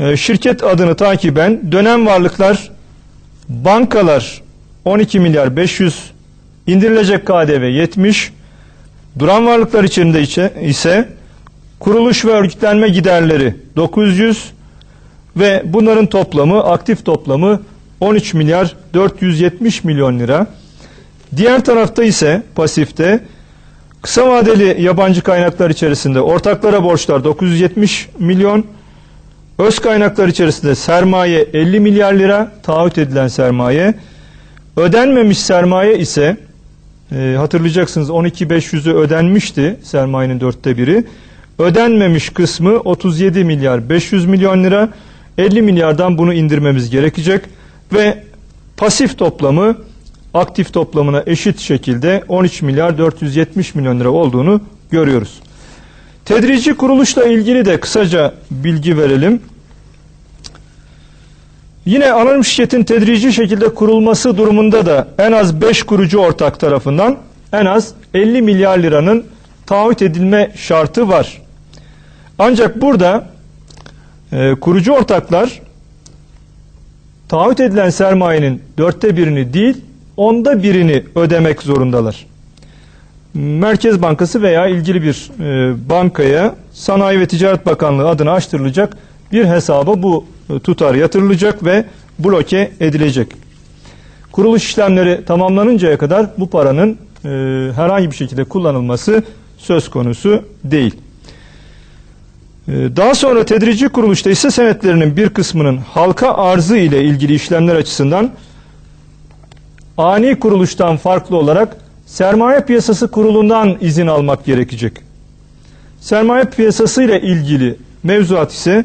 Ee, şirket adını takiben dönem varlıklar, bankalar 12 milyar 500, indirilecek KDV 70, duran varlıklar içinde ise kuruluş ve örgütlenme giderleri 900 ve bunların toplamı, aktif toplamı 13 milyar 470 milyon lira. Diğer tarafta ise pasifte kısa vadeli yabancı kaynaklar içerisinde ortaklara borçlar 970 milyon, öz kaynaklar içerisinde sermaye 50 milyar lira, taahhüt edilen sermaye, ödenmemiş sermaye ise e, hatırlayacaksınız 12.500'ü ödenmişti sermayenin dörtte biri. Ödenmemiş kısmı 37 milyar 500 milyon lira. 50 milyardan bunu indirmemiz gerekecek ve pasif toplamı aktif toplamına eşit şekilde 13 milyar 470 milyon lira olduğunu görüyoruz. Tedrici kuruluşla ilgili de kısaca bilgi verelim. Yine anonim şirketin tedrici şekilde kurulması durumunda da en az 5 kurucu ortak tarafından en az 50 milyar liranın taahhüt edilme şartı var. Ancak burada e, kurucu ortaklar taahhüt edilen sermayenin dörtte birini değil, onda birini ödemek zorundalar. Merkez Bankası veya ilgili bir e, bankaya Sanayi ve Ticaret Bakanlığı adına açtırılacak bir hesaba bu e, tutar yatırılacak ve bloke edilecek. Kuruluş işlemleri tamamlanıncaya kadar bu paranın e, herhangi bir şekilde kullanılması söz konusu değil. E, Daha sonra tedrici kuruluşta hisse senetlerinin bir kısmının halka arzı ile ilgili işlemler açısından ani kuruluştan farklı olarak sermaye piyasası kurulundan izin almak gerekecek. Sermaye piyasası ile ilgili mevzuat ise